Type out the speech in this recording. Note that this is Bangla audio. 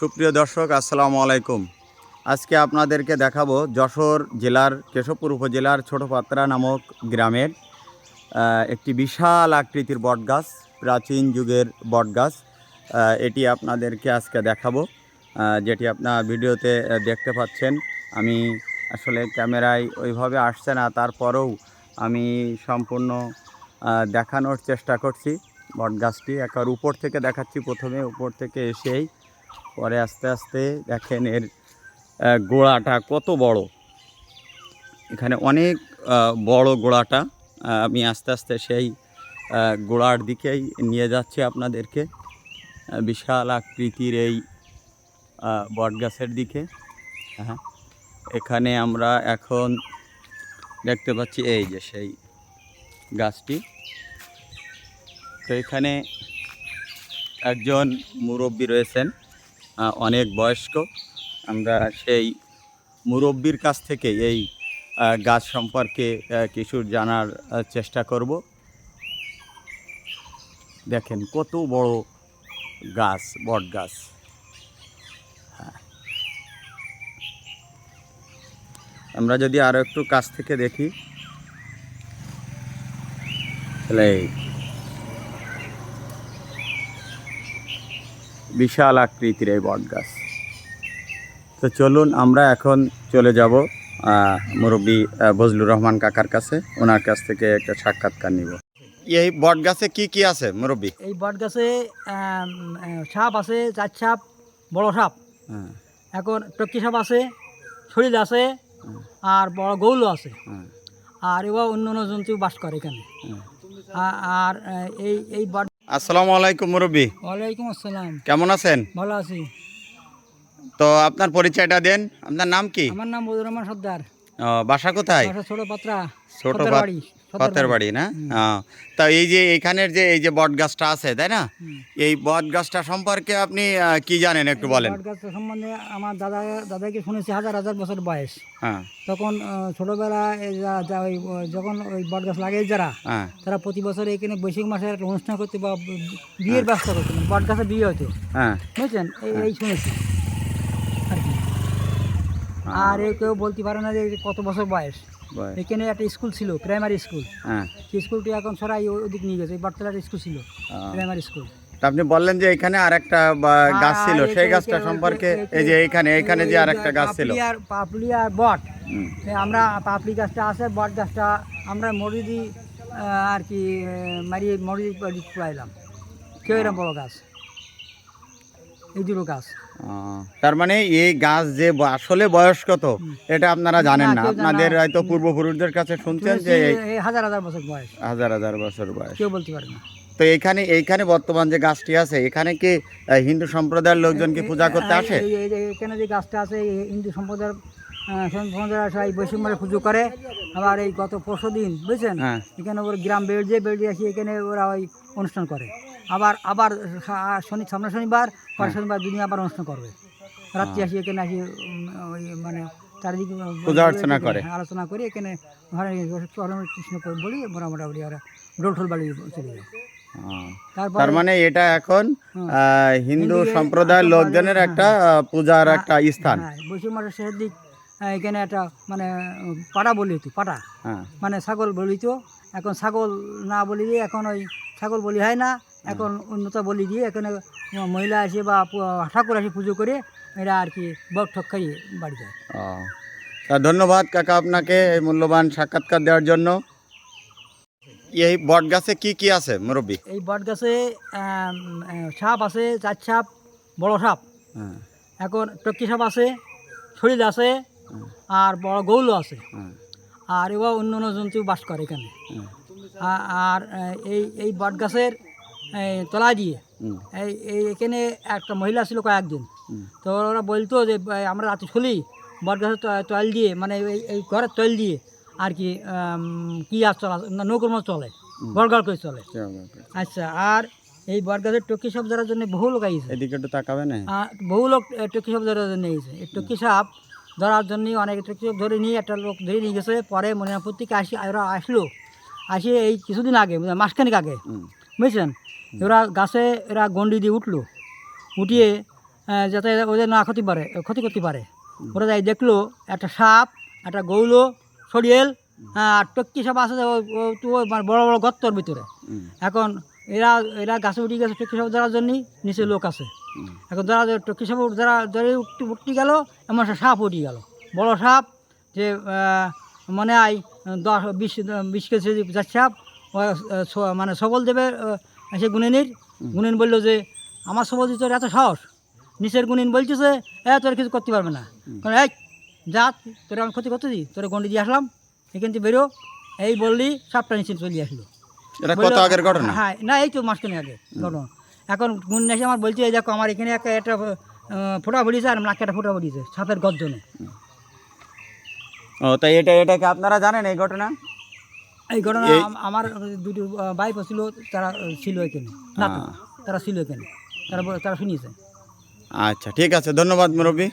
সুপ্রিয় দর্শক, আসসালামু আলাইকুম। আজকে আপনাদেরকে দেখাবো যশোর জেলার, কেশবপুর উপজেলার ছোটপাত্রা নামক গ্রামের একটি বিশাল আকৃতির বটগাছ, প্রাচীন যুগের বটগাছ। এটি আপনাদেরকে আজকে দেখাবো। যেটি আপনার ভিডিওতে দেখতে পাচ্ছেন। আমি আসলে ক্যামেরায় ওইভাবে আসছে না, তারপরেও আমি সম্পূর্ণ দেখানোর চেষ্টা করছি। বটগাছটি একবার উপর থেকে দেখাচ্ছি, প্রথমে উপর থেকে এসেই। পরে আস্তে আস্তে দেখেন এর গোড়াটা কত বড়। এখানে অনেক বড় গোড়াটা আমি আস্তে আস্তে সেই গোড়ার দিকেই নিয়ে যাচ্ছি আপনাদেরকে বিশাল আকৃতির এই বটগাছের দিকে। হ্যাঁ এখানে আমরা এখন দেখতে পাচ্ছি এই যে সেই গাছটি। তো এখানে একজন মুরব্বী রয়েছেন। অনেক বয়স্ক। আমরা সেই মুরব্বির কাছ থেকে এই গাছ সম্পর্কে কিছু জানার চেষ্টা করব। দেখেন কত বড় গাছ, বট গাছ। হ্যাঁ। আমরা যদি আরও একটু কাছ থেকে দেখি। তাহলে বিশাল আকৃতির এই বট গাছ। তো চলুন আমরা এখন চলে যাব মুরব্বী বজলুর রহমান কাকার কাছে। ওনার কাছ থেকে একটা সাক্ষাৎকার নিব। এই বট গাছে কি কি আছে মুরব্বী? এই বট গাছে সাপ আছে চার সাপ বড় সাপ। হ্যাঁ। এখন টক্কি সাপ আছে শরীর আছে আর বড় গৌল আছে। হ্যাঁ। আর এবার অন্য অন্য জন্তু বাস করে এখানে। হ্যাঁ। আর এই এই বট আসসালামু আলাইকুম মুরব্বী। ওয়ালাইকুম আসসালাম। কেমন আছেন? ভালো আছি। তো আপনার পরিচয়টা দেন। আপনার নাম কি? আমার নাম বদুর রহমান সর্দার। বাসা কোথায়? ছোট পাত্রা ছোট বাড়ি, সর্দার পাতের বাড়ি। না। তা এই যে এখানের যে এই যে বট গাছটা আছে তাই না? এই বট গাছটা সম্পর্কে আপনি কি জানেন একটু বলেন? বট সম্বন্ধে আমার দাদা দাদাকে শুনেছি হাজার হাজার বছর বয়স। হ্যাঁ। তখন ছোটবেলায় যখন ওই বট গাছ লাগে যারা হ্যাঁ। তারা প্রতি বছর এখানে বৈশাখ মাসে একটা অনুষ্ঠান করতে বা বিয়ের ব্যবস্থা করতেন বট গাছে বিয়ে হতো। হ্যাঁ। বুঝছেন? এই শুনেছি। আর এ কেউ বলতে পারে না যে কত বছর বয়স। এখানে একটা স্কুল ছিল প্রাইমারি স্কুল হ্যাঁ। সেই স্কুলটি এখন সরাই ওদিক নিয়ে গেছে বটতলার স্কুল ছিল প্রাইমারি স্কুল আপনি বললেন যে এখানে আরেকটা বা- গাছ ছিল সেই গাছটা সম্পর্কে এই যে এখানে এইখানে যে এই আরেকটা গাছ ছিল। আর পাপড়ি আর বট আমরা পাপলি গাছটা আছে বট গাছটা আমরা মরিদি আর কি মারিয়ে মরিদি পাইলাম কেউ এরকম বড় গাছ? এই দুটো গাছ। তার মানে এই গাছ যে আসলে বয়স কত এটা আপনারা জানেন না, আপনাদের হয়তো পূর্বপুরুষদের কাছে শুনছেন যে হাজার হাজার বছর বয়স। হাজার হাজার বছর বয়স। কেউ বলতে পারে না। তো এখানে এইখানে বর্তমান যে গাছটি আছে এখানে কি হিন্দু সম্প্রদায়ের লোকজন কি পূজা করতে আসে? এখানে যে গাছটা আছে হিন্দু সম্প্রদায়ের এই বৈষম্যের পুজো করে। আবার এই গত পরশু দিন বুঝছেন? হ্যাঁ। এখানে ওর গ্রাম বেড় দিয়ে বেড় আসি এখানে ওরা ওই অনুষ্ঠান করে। আবার আবার শনি সামনে শনিবার হ্যাঁ। পরের শনিবার দুদিন আবার অনুষ্ঠান করবে। রাত্রি আসি এখানে আসি ওই মানে চারিদিকে পূজা অর্চনা করে। হ্যাঁ, আলোচনা করে এখানে ঘরে চরণ কৃষ্ণ বলি ওরা মোটামুটি ওরা ডোল ঠোল বাড়ি চলে যায় তারপর তার মানে এটা এখন হিন্দু সম্প্রদায়ের লোকজনের হ্যাঁ, একটা পূজার একটা স্থান। হ্যাঁ বৈশাখ মাসের শেষের দিক এখানে একটা মানে উম, পাটা বলি হতো পাটা হ্যাঁ। মানে ছাগল বলি তো এখন ছাগল না বলি দিয়ে এখন ওই ছাগল বলি হয় না এখন উন্নত বলি দিয়ে এখানে মহিলা আসে বা ঠাকুর আসে পুজো করে এরা আর কি বক ঠক খাইয়ে বাড়ি যায়। ধন্যবাদ কাকা আপনাকে এই মূল্যবান সাক্ষাৎকার দেওয়ার জন্য। এই বট গাছে কি কি আছে মুরব্বী? এই বট গাছে সাপ আছে চার সাপ বড় সাপ। হ্যাঁ। এখন টক্কি সাপ আছে শরীর আছে আর বড় গৌল আছে। হ্যাঁ। আর এবার অন্য অন্য জন্তু বাস করে এখানে। আর এই এই বট গাছের তলায় দিয়ে এই এই এখানে একটা মহিলা ছিল কয়েকদিন তো ওরা বলতো যে আমরা রাতে শুলি বট গাছের তৈল দিয়ে মানে এই এই ঘরের তৈল দিয়ে আর কি কি আর চলা নৌকোর মতো চলে গড় গড় করে চলে। আচ্ছা আর এই বট গাছের টকি সাপ ধরার জন্য বহু লোক আইছে। এদিকে একটু তাকাবে না? বহু লোক টকি সাপ ধরার জন্য আইছে। এই টকি সাপ ধরার জন্য অনেক সাপ ধরে নিয়ে একটা লোক ধরে নিয়ে গেছে। পরে মনিরামপুর থেকে আসি ওরা আসলো। আসি এই কিছুদিন আগে মাসখানিক আগে। বুঝছেন? ওরা গাছে এরা গন্ডি দিয়ে উঠল। উঠিয়ে যাতে ওদের না ক্ষতি পারে ক্ষতি করতে পারে। ওরা যাই দেখল একটা সাপ একটা গৌলো সরিয়েল আর টক্কি সাপ আছে তো মানে বড় বড় গর্তর ভিতরে। এখন এরা এরা গাছে উঠে গেছে টক্কি সাপ ধরার জন্যই নিচে লোক আছে। এখন যারা সাপ যারা ধরে উঠতে উঠতে গেল এমন একটা সাপ উঠে গেল। বড় সাপ যে মনে হয় দশ বিশ বিশ কেজি যার সাপ মানে সবল দেবে সে গুণিনীর। গুণিন বলল যে আমার সবল দিতে তোর এত সাহস নিচের গুণিন বলতেছে এ তোর কিছু করতে পারবে না। কারণ এই যা তোর আমি ক্ষতি করতে দিই তোর গন্ডি দিয়ে আসলাম এখান থেকে বেরো। এই বললি সাপটা নিচে চলে আসলো। হ্যাঁ না এই তো মাসখানে আগে ঘটনা। এখন গুন্ডা এসে আমার বলছে এই দেখো আমার এখানে একটা একটা ফোটা পড়িয়েছে আর নাকে একটা ফোটা পড়িয়েছে সাপের গর্জনে। ও তাই এটা এটাকে আপনারা জানেন এই ঘটনা? এই ঘটনা আমার দুটো বাইপ ছিল তারা ছিল এখানে তারা ছিল এখানে তারা তারা শুনিয়েছে। আচ্ছা ঠিক আছে ধন্যবাদ মুরব্বী।